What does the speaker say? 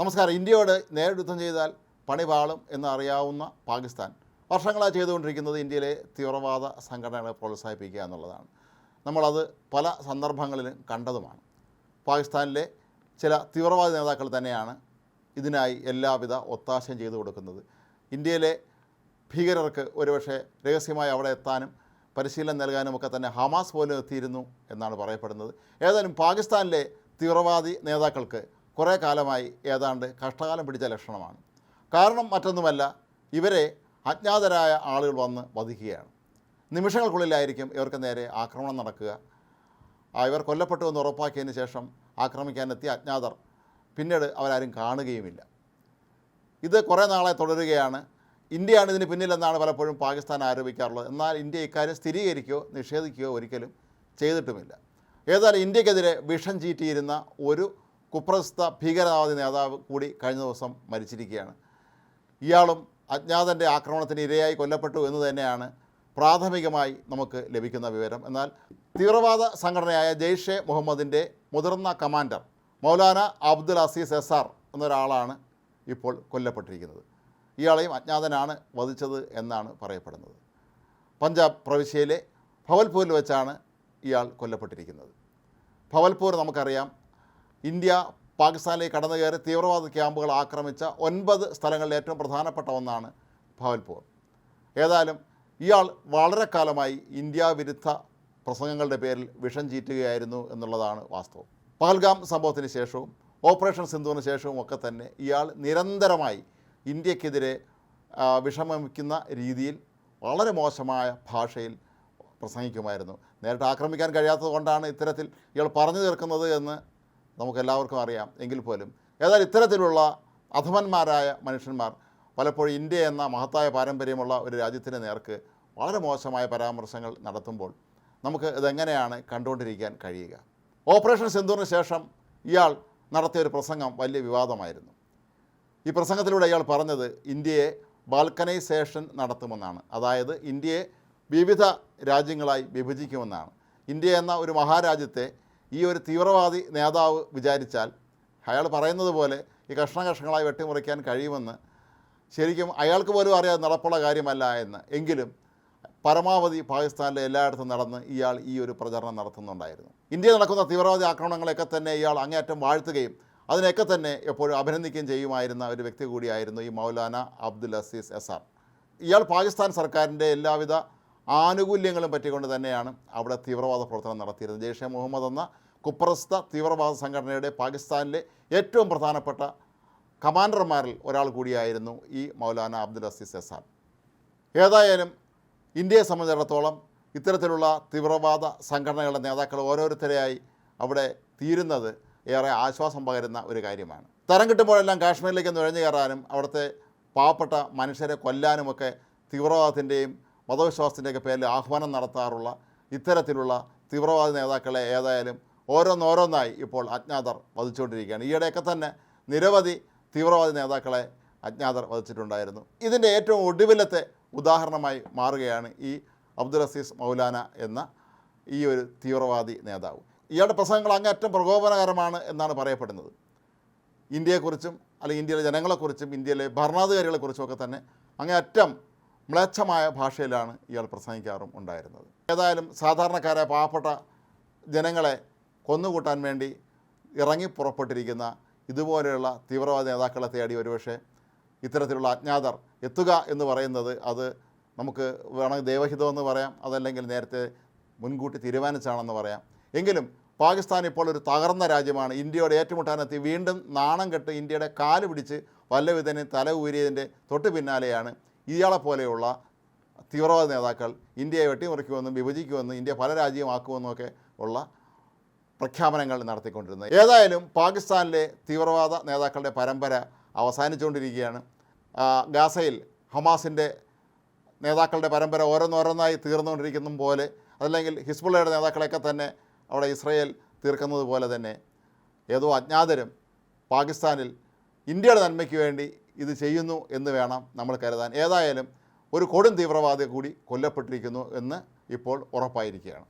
നമസ്കാരം. ഇന്ത്യയോട് നേരിട്ട് യുദ്ധം ചെയ്താൽ പണി പാളും എന്ന് അറിയാവുന്ന പാകിസ്ഥാൻ വർഷങ്ങളായി ചെയ്തുകൊണ്ടിരിക്കുന്നത് ഇന്ത്യയിലെ തീവ്രവാദ സംഘടനകളെ പ്രോത്സാഹിപ്പിക്കുക എന്നുള്ളതാണ്. നമ്മളത് പല സന്ദർഭങ്ങളിലും കണ്ടതുമാണ്. പാകിസ്ഥാനിലെ ചില തീവ്രവാദ നേതാക്കൾ തന്നെയാണ് ഇതിനായി എല്ലാവിധ ഒത്താശയും ചെയ്തു കൊടുക്കുന്നത്. ഇന്ത്യയിലെ ഭീകരർക്ക് ഒരുപക്ഷെ രഹസ്യമായി അവിടെ എത്താനും പരിശീലനം നൽകാനും ഒക്കെ തന്നെ ഹമാസ് പോലും എത്തിയിരുന്നു എന്നാണ് പറയപ്പെടുന്നത്. ഏതായാലും പാകിസ്ഥാനിലെ തീവ്രവാദി നേതാക്കൾക്ക് കുറേ കാലമായി ഏതാണ്ട് കഷ്ടകാലം പിടിച്ച ലക്ഷണമാണ്. കാരണം മറ്റൊന്നുമല്ല ഇവരെ അജ്ഞാതരായ ആളുകൾ വന്ന് വധിക്കുകയാണ്. നിമിഷങ്ങൾക്കുള്ളിലായിരിക്കും ഇവർക്ക് നേരെ ആക്രമണം നടക്കുക. ഇവർ കൊല്ലപ്പെട്ടു എന്ന് ഉറപ്പാക്കിയതിന് ശേഷം ആക്രമിക്കാനെത്തിയ അജ്ഞാതർ പിന്നീട് അവരാരും കാണുകയുമില്ല. ഇത് കുറേ നാളെ തുടരുകയാണ്. ഇന്ത്യയാണ് ഇതിന് പിന്നിലെന്നാണ് പലപ്പോഴും പാകിസ്ഥാൻ ആരോപിക്കാറുള്ളത്. എന്നാൽ ഇന്ത്യ ഇക്കാര്യം സ്ഥിരീകരിക്കുകയോ നിഷേധിക്കുകയോ ഒരിക്കലും ചെയ്തിട്ടുമില്ല. ഏതായാലും ഇന്ത്യക്കെതിരെ വിഷം ചീറ്റിയിരുന്ന ഒരു കുപ്രസിദ്ധ ഭീകരവാദി നേതാവ് കൂടി കഴിഞ്ഞ ദിവസം മരിച്ചിരിക്കുകയാണ്. ഇയാളും അജ്ഞാതന്റെ ആക്രമണത്തിന് ഇരയായി കൊല്ലപ്പെട്ടു എന്ന് തന്നെയാണ് പ്രാഥമികമായി നമുക്ക് ലഭിക്കുന്ന വിവരം. എന്നാൽ തീവ്രവാദ സംഘടനയായ ജെയ്ഷെ മുഹമ്മദിന്റെ മുതിർന്ന commander Maulana Abdul Aziz S R എന്നൊരാളാണ് ഇപ്പോൾ കൊല്ലപ്പെട്ടിരിക്കുന്നത്. ഇയാളെയും അജ്ഞാതനാണ് വധിച്ചത് എന്നാണ് പറയപ്പെടുന്നത്. പഞ്ചാബ് പ്രവിശ്യയിലെ ഭവൽപൂരിൽ വെച്ചാണ് ഇയാൾ കൊല്ലപ്പെട്ടിരിക്കുന്നത്. ഭവൽപൂർ നമുക്കറിയാം ഇന്ത്യ പാകിസ്ഥാനിലേക്ക് കടന്നു കയറി തീവ്രവാദ ക്യാമ്പുകൾ ആക്രമിച്ച ഒൻപത് സ്ഥലങ്ങളിൽ ഏറ്റവും പ്രധാനപ്പെട്ട ഒന്നാണ് ഭവൽപൂർ. ഏതായാലും ഇയാൾ വളരെ കാലമായി ഇന്ത്യ വിരുദ്ധ പ്രസംഗങ്ങളുടെ പേരിൽ വിഷം ചീറ്റുകയായിരുന്നു എന്നുള്ളതാണ് വാസ്തവം. പഹൽഗാം സംഭവത്തിന് ശേഷവും ഓപ്പറേഷൻ സിന്ധുവിന് ശേഷവും ഒക്കെ തന്നെ ഇയാൾ നിരന്തരമായി ഇന്ത്യക്കെതിരെ വിഷമിക്കുന്ന രീതിയിൽ വളരെ മോശമായ ഭാഷയിൽ പ്രസംഗിക്കുമായിരുന്നു. നേരിട്ട് ആക്രമിക്കാൻ കഴിയാത്തത് കൊണ്ടാണ് ഇത്തരത്തിൽ ഇയാൾ പറഞ്ഞു തീർക്കുന്നത് എന്ന് നമുക്കെല്ലാവർക്കും അറിയാം. എങ്കിൽ പോലും ഏതായാലും ഇത്തരത്തിലുള്ള അധമന്മാരായ മനുഷ്യന്മാർ പലപ്പോഴും ഇന്ത്യ എന്ന മഹത്തായ പാരമ്പര്യമുള്ള ഒരു രാജ്യത്തിന്റെ നേർക്ക് വളരെ മോശമായ പരാമർശങ്ങൾ നടത്തുമ്പോൾ നമുക്ക് ഇതെങ്ങനെയാണ് കണ്ടുകൊണ്ടിരിക്കാൻ കഴിയുക? ഓപ്പറേഷൻ സിന്ധൂറിന് ശേഷം ഇയാൾ നടത്തിയ ഒരു പ്രസംഗം വലിയ വിവാദമായിരുന്നു. ഈ പ്രസംഗത്തിലൂടെ ഇയാൾ പറഞ്ഞത് ഇന്ത്യയെ ബാൽക്കനൈസേഷൻ നടത്തുമെന്നാണ്. അതായത് ഇന്ത്യയെ വിവിധ രാജ്യങ്ങളായി വിഭജിക്കുമെന്നാണ്. ഇന്ത്യ എന്ന ഒരു മഹാരാജ്യത്തെ ഈ ഒരു തീവ്രവാദി നേതാവ് വിചാരിച്ചാൽ അയാൾ പറയുന്നത് പോലെ ഈ കഷ്ണ കഷ്ണങ്ങളായി വെട്ടിമുറിക്കാൻ കഴിയുമെന്ന് ശരിക്കും അയാൾക്ക് പോലും അറിയാതെ നടപ്പുള്ള കാര്യമല്ല എന്ന്. എങ്കിലും പരമാവധി പാകിസ്ഥാനിലെ എല്ലായിടത്തും നടന്ന് ഇയാൾ ഈ ഒരു പ്രചരണം നടത്തുന്നുണ്ടായിരുന്നു. ഇന്ത്യയിൽ നടക്കുന്ന തീവ്രവാദി ആക്രമണങ്ങളെയൊക്കെ തന്നെ ഇയാൾ അങ്ങേയറ്റം വാഴ്ത്തുകയും അതിനെയൊക്കെ തന്നെ എപ്പോഴും അഭിനന്ദിക്കുകയും ചെയ്യുമായിരുന്ന ഒരു വ്യക്തി കൂടിയായിരുന്നു ഈ മൗലാന അബ്ദുൽ അസീസ് എസ് ആർ. ഇയാൾ പാകിസ്ഥാൻ സർക്കാരിന്റെ എല്ലാവിധ ആനുകൂല്യങ്ങളും പറ്റിക്കൊണ്ട് തന്നെയാണ് അവിടെ തീവ്രവാദ പ്രവർത്തനം നടത്തിയിരുന്നത്. ജെയ്ഷെ മുഹമ്മദ് എന്ന കുപ്രസിദ്ധ തീവ്രവാദ സംഘടനയുടെ പാകിസ്ഥാനിലെ ഏറ്റവും പ്രധാനപ്പെട്ട കമാൻഡർമാരിൽ ഒരാൾ കൂടിയായിരുന്നു ഈ മൗലാന അബ്ദുൽ അസീസ് എസാൻ. ഏതായാലും ഇന്ത്യയെ സംബന്ധിച്ചിടത്തോളം ഇത്തരത്തിലുള്ള തീവ്രവാദ സംഘടനകളുടെ നേതാക്കൾ ഓരോരുത്തരെയായി അവിടെ തീരുന്നത് ഏറെ ആശ്വാസം പകരുന്ന ഒരു കാര്യമാണ്. തരം കിട്ടുമ്പോഴെല്ലാം കാശ്മീരിലേക്ക് നുഴഞ്ഞു കയറാനും അവിടുത്തെ പാവപ്പെട്ട മനുഷ്യരെ കൊല്ലാനുമൊക്കെ തീവ്രവാദത്തിന്റെയും മതവിശ്വാസത്തിന്റെയൊക്കെ പേരിൽ ആഹ്വാനം നടത്താറുള്ള ഇത്തരത്തിലുള്ള തീവ്രവാദ നേതാക്കളെ ഏതായാലും ഓരോന്നോരോന്നായി ഇപ്പോൾ അജ്ഞാതർ വധിച്ചുകൊണ്ടിരിക്കുകയാണ്. ഈയിടെയൊക്കെ തന്നെ നിരവധി തീവ്രവാദി നേതാക്കളെ അജ്ഞാതർ വധിച്ചിട്ടുണ്ടായിരുന്നു. ഇതിന്റെ ഏറ്റവും ഒടുവിലത്തെ ഉദാഹരണമായി മാറുകയാണ് ഈ അബ്ദുൽ അസീസ് മൗലാന എന്ന ഈ ഒരു തീവ്രവാദി നേതാവ്. ഇയാളുടെ പ്രസംഗങ്ങൾ അങ്ങേറ്റം പ്രകോപനകരമാണ് എന്നാണ് പറയപ്പെടുന്നത്. ഇന്ത്യയെക്കുറിച്ചും അല്ലെങ്കിൽ ഇന്ത്യയിലെ ജനങ്ങളെക്കുറിച്ചും ഇന്ത്യയിലെ ഭരണാധികാരികളെക്കുറിച്ചും ഒക്കെ തന്നെ അങ്ങേയറ്റം മ്ലേച്ഛമായ ഭാഷയിലാണ് ഇയാൾ പ്രസംഗിക്കാറും ഉണ്ടായിരുന്നത്. ഏതായാലും സാധാരണക്കാരെ പാവപ്പെട്ട ജനങ്ങളെ കൊന്നുകൂട്ടാൻ വേണ്ടി ഇറങ്ങി പുറപ്പെട്ടിരിക്കുന്ന ഇതുപോലെയുള്ള തീവ്രവാദ നേതാക്കളെ തേടി ഒരുപക്ഷെ ഇത്തരത്തിലുള്ള അജ്ഞാതർ എത്തുക എന്ന് പറയുന്നത് അത് നമുക്ക് വേണമെങ്കിൽ ദൈവഹിതമെന്ന് പറയാം അതല്ലെങ്കിൽ നേരത്തെ മുൻകൂട്ടി തീരുമാനിച്ചാണെന്ന് പറയാം. എങ്കിലും പാകിസ്ഥാൻ ഇപ്പോൾ ഒരു തകർന്ന രാജ്യമാണ്. ഇന്ത്യയോട് ഏറ്റുമുട്ടാനെത്തി വീണ്ടും നാണം കെട്ട് ഇന്ത്യയുടെ കാൽ പിടിച്ച് വല്ലവിധനെ തല ഊരിയതിന്റെ തൊട്ട് പിന്നാലെയാണ് ഇയാളെ പോലെയുള്ള തീവ്രവാദ നേതാക്കൾ ഇന്ത്യയെ വെട്ടിമുറിക്കുമെന്നും വിഭജിക്കുമെന്നും ഇന്ത്യ പല രാജ്യമാക്കുമെന്നും ഒക്കെ ഉള്ള പ്രഖ്യാപനങ്ങൾ നടത്തിക്കൊണ്ടിരുന്നത്. ഏതായാലും പാകിസ്ഥാനിലെ തീവ്രവാദ നേതാക്കളുടെ പരമ്പര അവസാനിച്ചുകൊണ്ടിരിക്കുകയാണ്. ഗാസയിൽ ഹമാസിന്റെ നേതാക്കളുടെ പരമ്പര ഓരോന്നോരോന്നായി തീർന്നുകൊണ്ടിരിക്കുന്ന പോലെ അതല്ലെങ്കിൽ ഹിസ്ബുള്ളയുടെ നേതാക്കളെയൊക്കെ തന്നെ അവിടെ ഇസ്രയേൽ തീർക്കുന്നത് പോലെ തന്നെ ഏതോ അജ്ഞാതരും പാകിസ്ഥാനിൽ ഇന്ത്യയുടെ നന്മയ്ക്ക് വേണ്ടി ഇത് ചെയ്യുന്നു എന്ന് വേണം നമ്മൾ കരുതാൻ. ഏതായാലും ഒരു കൊടും തീവ്രവാദി കൂടി കൊല്ലപ്പെട്ടിരിക്കുന്നു എന്ന് ഇപ്പോൾ ഉറപ്പായിരിക്കുകയാണ്.